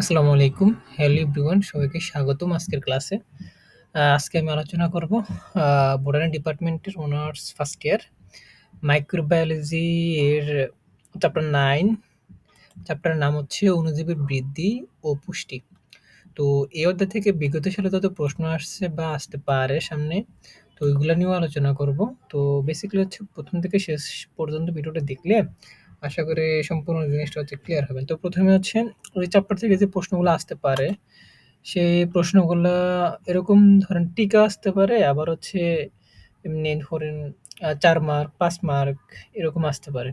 আসসালামু আলাইকুম। Hello everyone, সবাইকে স্বাগতম আজকের ক্লাসে। আজকে আমি আলোচনা করব বোটানি ডিপার্টমেন্টের অনার্স ফার্স্ট ইয়ার, মাইক্রোবায়োলজি এর চ্যাপ্টার নাইন চ্যাপ্টারের নাম হচ্ছে অণুজীবের বৃদ্ধি ও পুষ্টি। তো এই অধ্যায় থেকে বিগত সালে যত প্রশ্ন আসছে বা আসতে পারে সামনে, তো ওইগুলো নিয়েও আলোচনা করব। তো বেসিক্যালি হচ্ছে প্রথম থেকে শেষ পর্যন্ত ভিডিওটা দেখলে আশা করি সম্পূর্ণ জিনিসটা হচ্ছে ক্লিয়ার হবে। তো প্রথমে হচ্ছে ওই চ্যাপ্টার থেকে যে প্রশ্নগুলো আসতে পারে, সেই প্রশ্নগুলা এরকম ধরেন টিকা আসতে পারে, আবার হচ্ছে এমনি ধরেন ৪ মার্ক, পাঁচ মার্ক এরকম আসতে পারে।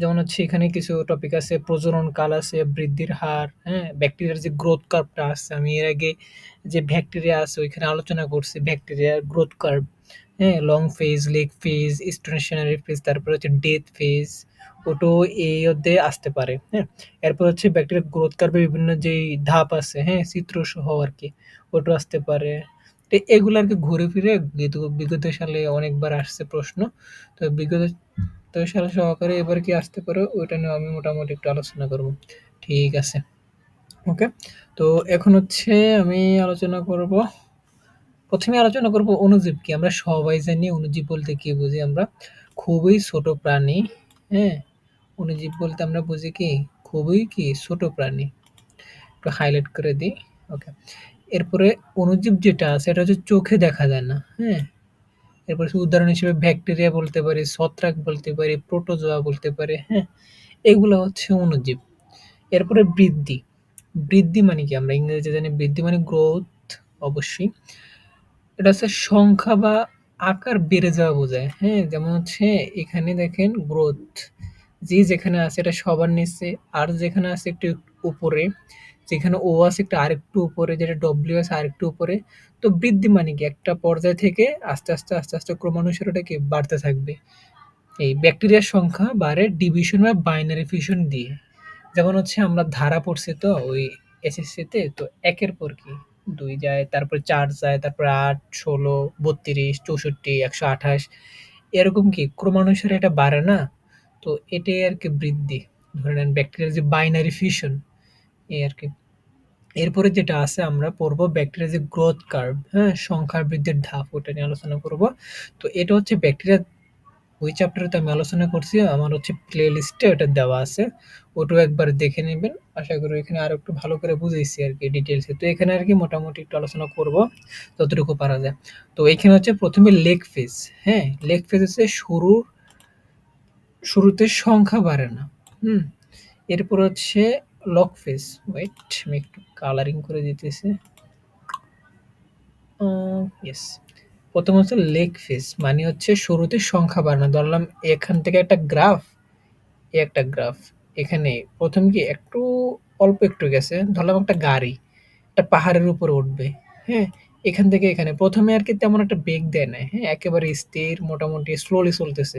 যেমন হচ্ছে এখানে কিছু টপিক আছে, প্রজনন কাল আছে, বৃদ্ধির হার, হ্যাঁ? ব্যাকটেরিয়ার যে গ্রোথ কার্ভটা আছে, আমি এর আগে যে ব্যাকটেরিয়া আছে ওইখানে আলোচনা করছি ব্যাকটেরিয়ার গ্রোথ কার্ভ, হ্যাঁ? Long phase, lag phase, stationary phase, তারপরে হচ্ছে ডেথ ফেজ, ওটো এই অধ্যায়ে আসতে পারে, হ্যাঁ? এরপর হচ্ছে ব্যাকটেরিয়া গ্রোথ কার্ভের বিভিন্ন যেই ধাপ আছে, হ্যাঁ? চিত্রসহ আরকি, ওটো আসতে পারে। তো এগুলো আর কি ঘুরে ফিরে বিত বিগত সালে অনেকবার আসছে প্রশ্ন। তো বিগত সাল সহকারে এবার কি আসতে পারে ওইটা নিয়েও আমি মোটামুটি একটু আলোচনা করব। ঠিক আছে। ওকে? তো এখন হচ্ছে আমি আলোচনা করব ১ম এ আলোচনা করব অণুজীব কি? আমরা সবাই জানি অণুজীব বলতে কি বুঝি আমরা? খুবই ছোট প্রাণী, হ্যাঁ? অণুজীব বলতে আমরা বুঝি কি? খুবই কি? ছোট প্রাণী। একটু হাইলাইট করে দিই। ওকে। এরপরে অণুজীব যেটা আছে এটা হচ্ছে চোখে দেখা যায় না, হ্যাঁ? এরপরে উদাহরণ হিসেবে ব্যাকটেরিয়া বলতে পারি, ছত্রাক বলতে পারি, প্রোটোজোয়া বলতে পারি, হ্যাঁ? এগুলো হচ্ছে অণুজীব। এরপরে বৃদ্ধি। বৃদ্ধি মানে কি? আমরা ইংরেজিতে জানি বৃদ্ধি মানে গ্রোথ অবশ্যই। এটা হচ্ছে সংখ্যা বা আকার বেড়ে যাওয়া বোঝায়, হ্যাঁ? যেমন হচ্ছে এখানে দেখেন গ্রোথ। জি যেখানে আছে এটা সবার নিচে, আর যেখানে আছে একটু উপরে, যেখানে ও আছে একটু আরেকটু উপরে, যেটা ডব্লিউ আছে আরেকটু উপরে। তো বৃদ্ধি মানে কি? একটা পর্যায় থেকে আস্তে, আস্তে, আস্তে, আস্তে ক্রমানুসারে ওটা কি? বাড়তে থাকবে। এই ব্যাকটেরিয়ার সংখ্যা বাড়ে ডিভিশন বা বাইনারি ফিউশন দিয়ে। যেমন হচ্ছে আমরা ধারা পড়ছি তো ওই এসএসসিতে তো একের পর কি? ২ যায়, তারপরে চার যায়, তারপরে ৮, ১৬, ৩২, ৬৪, ১২৮ এরকম কি ক্রমানুসারে এটা বাড়ে না? তো এটাই আর কি বৃদ্ধি। ধরে নেন ব্যাকটেরিয়ার যে বাইনারি ফিউশন এই আর কি এরপরে যেটা আছে আমরা পড়ব ব্যাকটেরিয়ার যে গ্রোথ কার্ভ, হ্যাঁ? সংখ্যার বৃদ্ধির ধাপ ওটা নিয়ে আলোচনা করব। তো এটা হচ্ছে ব্যাকটেরিয়া ওই চ্যাপ্টারে তো আমি আলোচনা করছি। আমার হচ্ছে প্লে লিস্টে ওটা দেওয়া আছে। ওটাও একবার দেখে নেবেন আশা করি এখানে আরও একটু ভালো করে বুঝাইছি আরকি ডিটেলসে তো এখানে আর কি মোটামুটি একটু আলোচনা করব যতটুকু পারা যায়। তো এখানে হচ্ছে ১ম এ লেগ ফেজ, হ্যাঁ? লেগ ফেজ হচ্ছে শুরুর শুরুতে সংখ্যা বাড়ে না, হুম? এরপর হচ্ছে লক ফেজ। ওয়েট আমি একটু কালারিং করে দিতেছি। ইয়েস। ১ম হচ্ছে লেগ ফেজ মানে হচ্ছে শুরুতে সংখ্যা বাড়ে না। ধরলাম এখান থেকে একটা গ্রাফ, এ একটা গ্রাফ। এখানে ১ম কি একটু অল্প একটু গেছে। ধরলাম একটা গাড়ি, একটা পাহাড়ের উপরে উঠবে, হ্যাঁ? এখান থেকে এখানে প্রথমে আর কি তেমন একটা বেগ দেয় না হ্যাঁ? একেবারে স্থির মোটামুটি স্লোলি চলতেছে।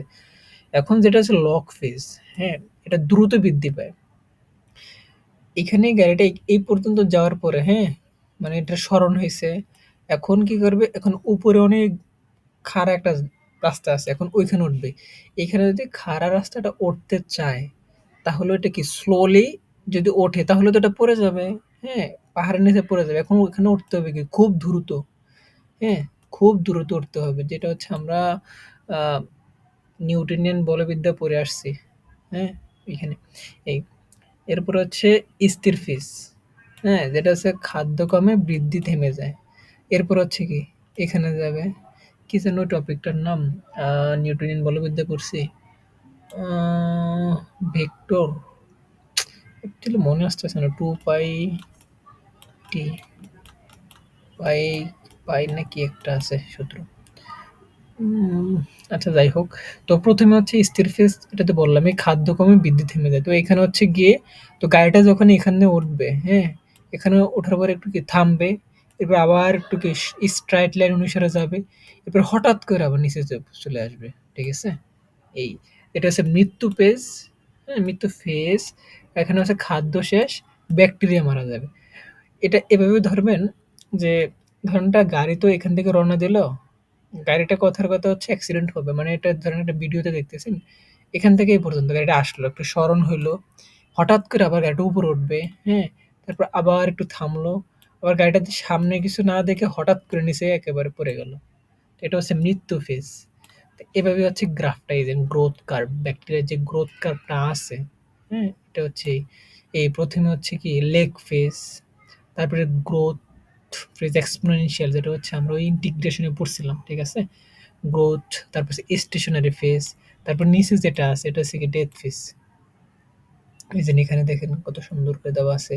এখন যেটা হচ্ছে লক ফেজ, হ্যাঁ? এটা দ্রুত বৃদ্ধি পায়। এখানে গাড়িটা এই পর্যন্ত যাওয়ার পরে, হ্যাঁ? মানে এটা স্মরণ হইছে। এখন কি করবে? এখন উপরে অনেক খাড়া একটা রাস্তা আছে। এখন ওইখানে উঠবে। এখানে যদি খাড়া রাস্তাটা উঠতে চায়, তাহলে ওইটা কি স্লোলি যদি ওঠে তাহলে তো এটা পড়ে যাবে, হ্যাঁ? পাহাড়ের নিচে পড়ে যাবে। এখন ওইখানে উঠতে হবে কি? খুব দ্রুত, হ্যাঁ? খুব দ্রুত উঠতে হবে। যেটা হচ্ছে আমরা নিউটনিয়ান বলবিদ্যা পড়ে আসছি, হ্যাঁ? এখানে এই। এরপর হচ্ছে স্থির ফেজ, হ্যাঁ? যেটা হচ্ছে খাদ্য কমে বৃদ্ধি থেমে যায়। এরপর হচ্ছে কি? এখানে যাবে। কি যেন টপিকটার নাম? নিউটনিয়ান বলবিদ্যা পড়ছি। ভেক্টর অ্যাকচুয়ালি মনে আসতেছে না। টু পাই টি পাই পাই না কি একটা আছে সূত্র। আচ্ছা যাই হোক। তো প্রথমে হচ্ছে স্থির ফেজ এটাতে বললামই খাদ্য কমে বৃদ্ধি থেমে যায়। তো এখানে হচ্ছে গিয়ে তো গাড়িটা যখন এখানে উঠবে, হ্যাঁ? এখানে ওঠার পর একটু কি থামবে। এরপর আবার একটু স্ট্রাইট লাইন অনুসারে যাবে। এরপর হঠাৎ করে আবার নিচে চলে আসবে। ঠিক আছে? এই। এটা হচ্ছে মৃত্যু ফেজ, হ্যাঁ? মৃত্যু ফেজ। এখানে হচ্ছে খাদ্য শেষ, ব্যাকটেরিয়া মারা যাবে। এটা এভাবে ধরবেন যে ধরেন একটা গাড়ি তো এখান থেকে রওনা দিল। গাড়িটা কথার কথা হচ্ছে অ্যাক্সিডেন্ট হবে। মানে এটা ধরেন একটা ভিডিওতে দেখতেছেন। এখান থেকে এই পর্যন্ত গাড়িটা আসলো, একটু স্মরণ হইল। হঠাৎ করে আবার গাড়িটা উপরে উঠবে, হ্যাঁ? তারপর আবার একটু থামলো। আবার গাড়িটা সামনে কিছু না দেখে হঠাৎ করে নিচে একেবারে পড়ে গেল। এটা হচ্ছে মৃত্যু ফেজ। এভাবে হচ্ছে গ্রাফটা এই যে গ্রোথ কার্ভ ব্যাকটেরিয়ার যে গ্রোথ কার্ভটা আছে, হ্যাঁ? এটা হচ্ছে এই প্রথমে হচ্ছে কি লেগ ফেজ, তারপরে গ্রোথ ফেজ এক্সপোনেনশিয়াল যেটা হচ্ছে আমরা ওই ইন্টিগ্রেশনে পড়ছিলাম, ঠিক আছে? গ্রোথ, তারপর স্টেশনারি ফেজ, তারপর নিচে যেটা আছে এটা হচ্ছে কি ডেথ ফেজ। যে এখানে দেখেন কত সুন্দর করে দেওয়া আছে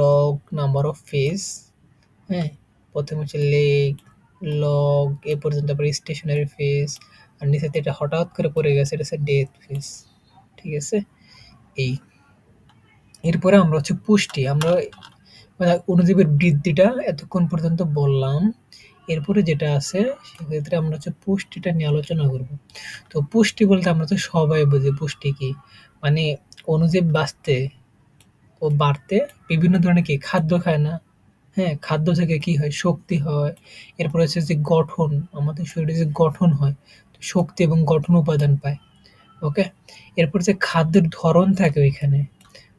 লগ নাম্বার অফ ফেজ হ্যাঁ প্রথমে হচ্ছে লেগ লগ এ পর্যন্ত তারপরে স্টেশনারি ফেজ আর নিচেতে এটা হঠাৎ করে পড়ে গেছে, এটা হচ্ছে ডেথ ফেজ ঠিক আছে? এই, এরপরে আমরা হচ্ছে পুষ্টি, আমরা মানে অণুজীবের বৃদ্ধিটা এতক্ষণ পর্যন্ত বললাম, এরপরে যেটা আছে সেক্ষেত্রে আমরা হচ্ছে পুষ্টিটা নিয়ে আলোচনা করব। তো পুষ্টি বলতে আমরা তো সবাই বুঝি, পুষ্টি কি? মানে অণুজীব বাঁচতে ও বাড়তে বিভিন্ন ধরনের কি খাদ্য খায় না? হ্যাঁ খাদ্য থেকে কি হয়? শক্তি হয়। এরপর হচ্ছে যে গঠন, আমাদের শরীরে যে গঠন হয় শক্তি এবং গঠন উপাদান পায়। ওকে এরপর যে খাদ্যের ধরন থাকে ওইখানে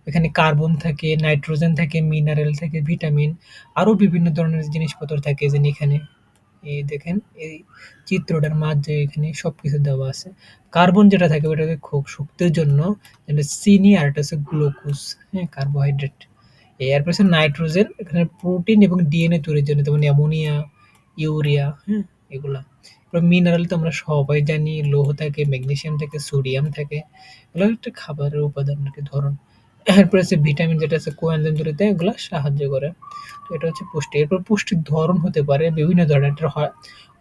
এখানে কার্বন থাকে, নাইট্রোজেন থাকে, মিনারেল থাকে, ভিটামিন, আরও বিভিন্ন ধরনের জিনিসপত্র থাকে যেন এখানে এই দেখেন, এই চিত্রটার মাঝে এখানে সব কিছু দেওয়া আছে। কার্বন যেটা থাকে ওটা খুব শক্তির জন্য, যেটা চিনি আর এটা হচ্ছে গ্লুকোজ হ্যাঁ কার্বোহাইড্রেট। এরপর হচ্ছে নাইট্রোজেন, এখানে প্রোটিন এবং ডিএনএ তৈরির জন্য, যেমন অ্যামোনিয়া, ইউরিয়া হ্যাঁ এগুলা। মিনারেল তো আমরা সবাই জানি, লৌহ থাকে ম্যাগনেসিয়াম থাকে, সোডিয়াম থাকে। এগুলো একটা খাবারের উপাদান ধরন। এরপর হচ্ছে ভিটামিন যেটা আছে, কোয়েনজাইম তৈরিতে এগুলো সাহায্য করে। তো এটা হচ্ছে পুষ্টি। এরপর পুষ্টির ধরন হতে পারে বিভিন্ন ধরনের। একটা হয়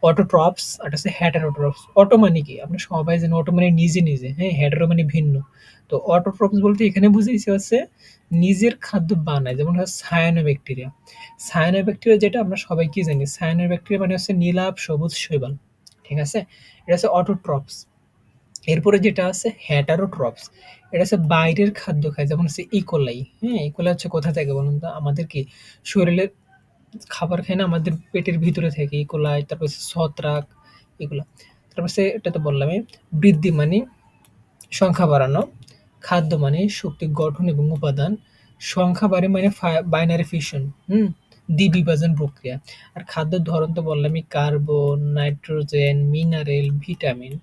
অটোট্রপস আর হচ্ছে হ্যাটারোট্রপস অটো মানে কি? আমরা সবাই জানি অটো মানে নিজে নিজে হ্যাঁ হ্যাটারো মানে ভিন্ন। তো অটোট্রপস বলতে এখানে বুঝেছি হচ্ছে নিজের খাদ্য বানায়, যেমন হচ্ছে সায়ানো ব্যাকটেরিয়া সায়ানো ব্যাকটেরিয়া যেটা আমরা সবাই কি জানি? সায়ানো ব্যাকটেরিয়া মানে হচ্ছে নীলাভ, সবুজ, শৈবাল। ঠিক আছে? এটা হচ্ছে অটোট্রপস এরপরে যেটা আছে হ্যাটারোট্রপস এটা হচ্ছে বাইরের খাদ্য খায়, যেমন হচ্ছে ইকোলাই হ্যাঁ? ইকোলাই হচ্ছে কোথা থেকে বলুন তো? আমাদের কি শরীরের খাবার খায় না? আমাদের পেটের ভিতরে থাকে ইকোলাই তারপর হচ্ছে ছত্রাক এগুলো। তারপর হচ্ছে এটা তো বললামই বৃদ্ধি মানে সংখ্যা বাড়ানো, খাদ্য মানে শক্তি গঠন এবং উপাদান, সংখ্যা বাড়ে মানে বাইনারি ফিশন হুম? দ্বিবিভাজন প্রক্রিয়া। আর খাদ্যের ধরন তো বললামই, কার্বন, নাইট্রোজেন, মিনারেল, ভিটামিন।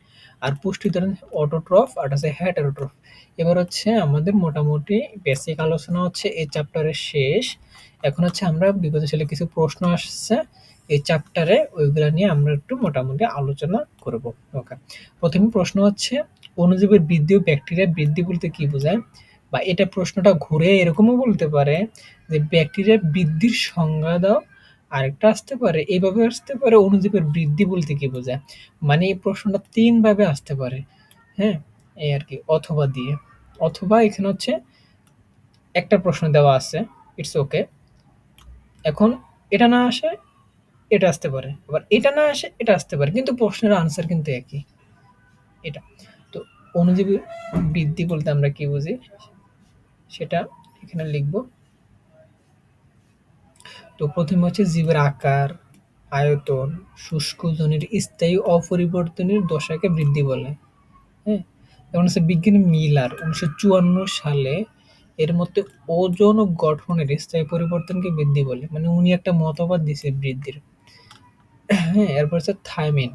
আর পুষ্টি ধরেন অটোট্রফ, আর আছে হ্যাটারোট্রফ এবার হচ্ছে আমাদের মোটামুটি বেসিক আলোচনা হচ্ছে এই চ্যাপ্টারের শেষ। এখন হচ্ছে আমরা বিগত কিছু প্রশ্ন আসছে, এই চ্যাপ্টারে ওইগুলো নিয়ে আমরা একটু মোটামুটি আলোচনা করব। ওকে প্রথমে প্রশ্ন হচ্ছে, অণুজীবের বৃদ্ধি ও ব্যাকটেরিয়া বৃদ্ধি বলতে কি বোঝায়? বা এটা প্রশ্নটা ঘুরে এরকমও বলতে পারে যে ব্যাকটেরিয়ার বৃদ্ধির সংজ্ঞা দাও, আরেকটা আসতে পারে এইভাবে আসতে পারে অণুজীবের বৃদ্ধি বলতে কি বোঝায়? মানে এই প্রশ্নটা তিনভাবে আসতে পারে হ্যাঁ? এই আর কি, অথবা দিয়ে। অথবা এখানে হচ্ছে একটা প্রশ্ন দেওয়া আছে ইটস ওকে এখন এটা না আসে, এটা আসতে পারে। আবার এটা না আসে, এটা আসতে পারে। কিন্তু প্রশ্নের আনসার কিন্তু একই। এটা। তো অণুজীবী বৃদ্ধি বলতে আমরা কি বুঝি? সেটা এখানে লিখব। তো প্রথমে হচ্ছে জীবের আকার, আয়তন, শুষ্ক জনের স্থায়ী অপরিবর্তনের দশাকে বৃদ্ধি বলে হ্যাঁ? যেমন হচ্ছে বিজ্ঞানী মিলার উনিশশো চুয়ান্ন সালে এর মধ্যে ওজন ও গঠনের স্থায়ী পরিবর্তনকে বৃদ্ধি বলে মানে উনি একটা মতবাদ দিছে বৃদ্ধির। হ্যাঁ এরপর হচ্ছে থাইমেন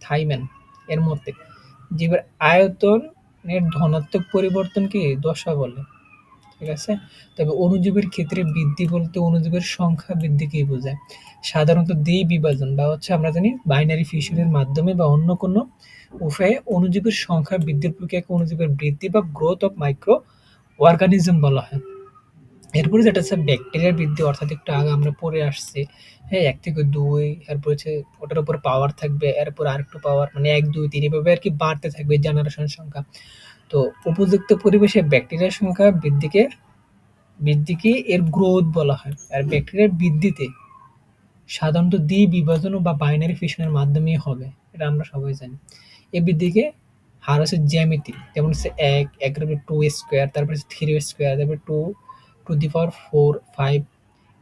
থাইম্যান এর মধ্যে। জীবের আয়তনের ধনাত্মক পরিবর্তনকে দশা বলে। ঠিক আছে? তবে অণুজীবের ক্ষেত্রে বৃদ্ধি বলতে অণুজীবের সংখ্যা বৃদ্ধিকেই বোঝায়। সাধারণত দ্বি বিভাজন বা হচ্ছে আমরা জানি বাইনারি ফিশনের মাধ্যমে বা অন্য কোনো উপায়ে অণুজীবের সংখ্যা বৃদ্ধির প্রক্রিয়াকে অণুজীবের বৃদ্ধি বা গ্রোথ অফ মাইক্রো অর্গানিজম বলা হয়। এরপরে যেটা হচ্ছে ব্যাকটেরিয়ার বৃদ্ধি, অর্থাৎ একটু আগে আমরা পড়ে আসছি হ্যাঁ এক থেকে দুই, এরপর হচ্ছে ওটার উপর পাওয়ার থাকবে, এরপর আরেকটু পাওয়ার মানে এক, দুই, তিন, এভাবে আর কি বাড়তে থাকবে জেনারেশন সংখ্যা। তো উপযুক্ত পরিবেশে ব্যাকটেরিয়ার সংখ্যা বৃদ্ধিকে বৃদ্ধিকে এর গ্রোথ বলা হয়। আর ব্যাকটেরিয়ার বৃদ্ধিতে সাধারণত দ্বি বিভাজন বা বাইনারি ফিশনের মাধ্যমেই হবে, এটা আমরা সবাই জানি। এই বৃদ্ধিকে হার হচ্ছে জ্যামিতি যেমন হচ্ছে এক উপরে টু স্কোয়ার তারপরে হচ্ছে থ্রি স্কোয়ার তারপরে two to the power four five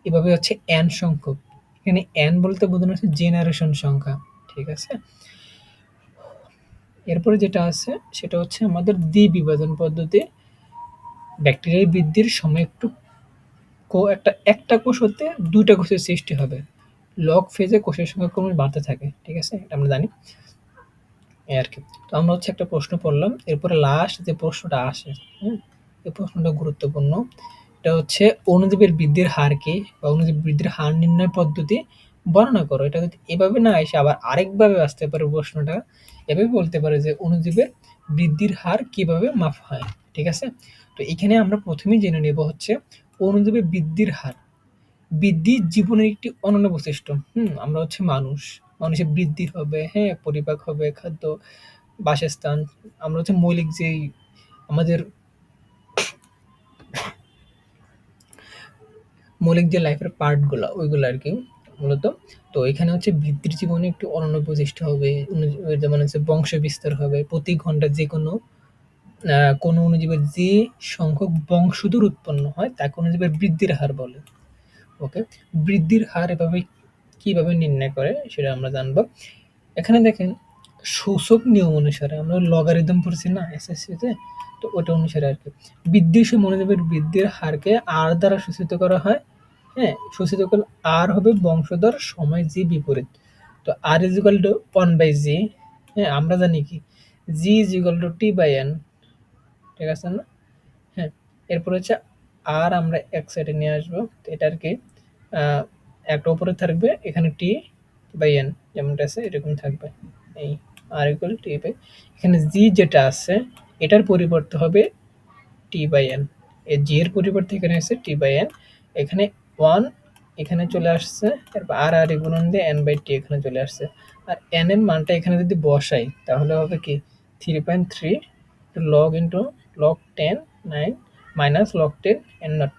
এভাবে হচ্ছে এন সংখ্যক। এখানে এন বলতে বোঝানো হচ্ছে জেনারেশন সংখ্যা, ঠিক আছে? এরপরে যেটা আছে, সেটা হচ্ছে আমাদের দ্বি বিভাজন পদ্ধতি। ব্যাকটেরিয়ার বৃদ্ধির সময় একটু কো, একটা একটা কোষ হতে দুইটা কোষের সৃষ্টি হবে। লক ফেজে কোষের সংখ্যা ক্রমশ বাড়তে থাকে, ঠিক আছে? এটা আমরা জানি। আর কি। তো আমরা হচ্ছে একটা প্রশ্ন পড়লাম। এরপরে লাস্ট যে প্রশ্নটা আসে, হুম, এই প্রশ্নটা গুরুত্বপূর্ণ। এটা হচ্ছে অণুজীবের বৃদ্ধির হার কি বা অণুজীব বৃদ্ধির হার নির্ণয় পদ্ধতি বর্ণনা করো। এটা যদি এভাবে না এসে আবার আরেকভাবে আসতে পারে প্রশ্নটা এভাবে বলতে পারে যে অণুজীবের বৃদ্ধির হার কীভাবে মাপ হয়, ঠিক আছে? তো এখানে আমরা প্রথমেই জেনে নেব হচ্ছে অণুজীবের বৃদ্ধির হার। বৃদ্ধি জীবনের একটি অনন্য বৈশিষ্ট্য। হুম, আমরা হচ্ছে মানুষ। মানুষের বৃদ্ধি হবে হ্যাঁ পরিপাক হবে, খাদ্য, বাসস্থান, আমরা হচ্ছে মৌলিক যেই আমাদের মৌলিক যে লাইফের পার্টগুলো ওইগুলো আর কি। মূলত। তো এখানে হচ্ছে বৃদ্ধির জীবনে একটু অনন্য বৈশিষ্ট্য হবে যেমন হচ্ছে বংশ বিস্তার হবে, প্রতি ঘণ্টা যে কোনো কোনো অনুজীবের যে সংখ্যক বংশধর উৎপন্ন হয়, তাকে অনুজীবের বৃদ্ধির হার বলে। ওকে বৃদ্ধির হার এভাবে কীভাবে নির্ণয় করে সেটা আমরা জানব। এখানে দেখেন, শোষক নিয়ম অনুসারে আমরা লগারিদম পড়ছি না এসএসসিতে তো ওটা অনুসারে আর কি। বৃদ্ধির সময় মনোযোগের বৃদ্ধির হারকে আর দ্বারা সূচিত করা হয় হ্যাঁ সূচিত করলে আর হবে বংশধর সময় জি বিপরীত। তো R is equal to one by G হ্যাঁ আমরা জানি কি? G is equal to T by N ঠিক আছে না? হ্যাঁ এরপর হচ্ছে আর আমরা এক সাইডে নিয়ে আসব। এটা আর কি? একটা উপরে থাকবে, এখানে টি বাই এন যেমনটা আছে, এরকম থাকবে। এই আর ইকুয়াল টি বাই এখানে জি যেটা আছে, এটার পরিবর্তে হবে টি বাই এন এই জি এর পরিবর্তে এখানে আছে টি বাই এন এখানে ওয়ান এখানে চলে আসছে। তারপর আর আর গুণন দিয়ে এন বাই টি এখানে চলে আসছে। আর এন এর মানটা এখানে যদি বসাই, তাহলে হবে কি? Three point three log into log ten nine minus log ten N not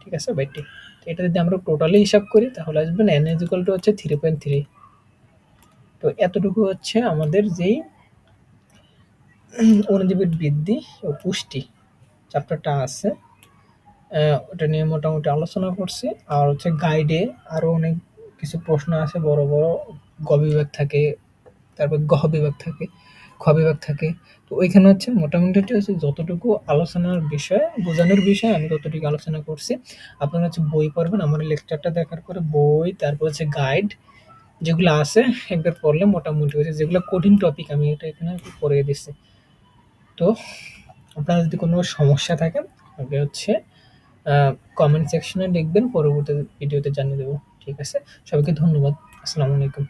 ঠিক আছে বাই টি এটা যদি আমরা টোটালি হিসাব করি, তাহলে আসবে এন ইজ ইকুয়াল টু হচ্ছে থ্রি পয়েন্ট থ্রি তো এতটুকু হচ্ছে আমাদের যেই অণুজীবের বৃদ্ধি ও পুষ্টি। চ্যাপ্টারটা আছে। ওটা নিয়ে মোটামুটি আলোচনা করছি। আর হচ্ছে গাইডে আরও অনেক কিছু প্রশ্ন আছে, বড় বড় গ বিভাগ থাকে, তারপর গহ বিভাগ থাকে, খ বিভাগ থাকে। তো ওইখানে হচ্ছে মোটামুটি হচ্ছে যতটুকু আলোচনার বিষয়, বোঝানোর বিষয়, আমি ততটুকু আলোচনা করছি। আপনারা হচ্ছে বই পড়বেন, আমার লেকচারটা দেখার পরে বই, তারপর হচ্ছে গাইড যেগুলো আছে, একবার পড়লে মোটামুটি হচ্ছে যেগুলো কঠিন টপিক আমি এটা এখানে পড়িয়ে দিচ্ছি। তো আপনার যদি কোনো সমস্যা থাকে, আমাকে হচ্ছে কমেন্ট সেকশনে লিখবেন পরবর্তী ভিডিওতে জানিয়ে দেবো। ঠিক আছে? সবাইকে ধন্যবাদ। আসসালামু আলাইকুম।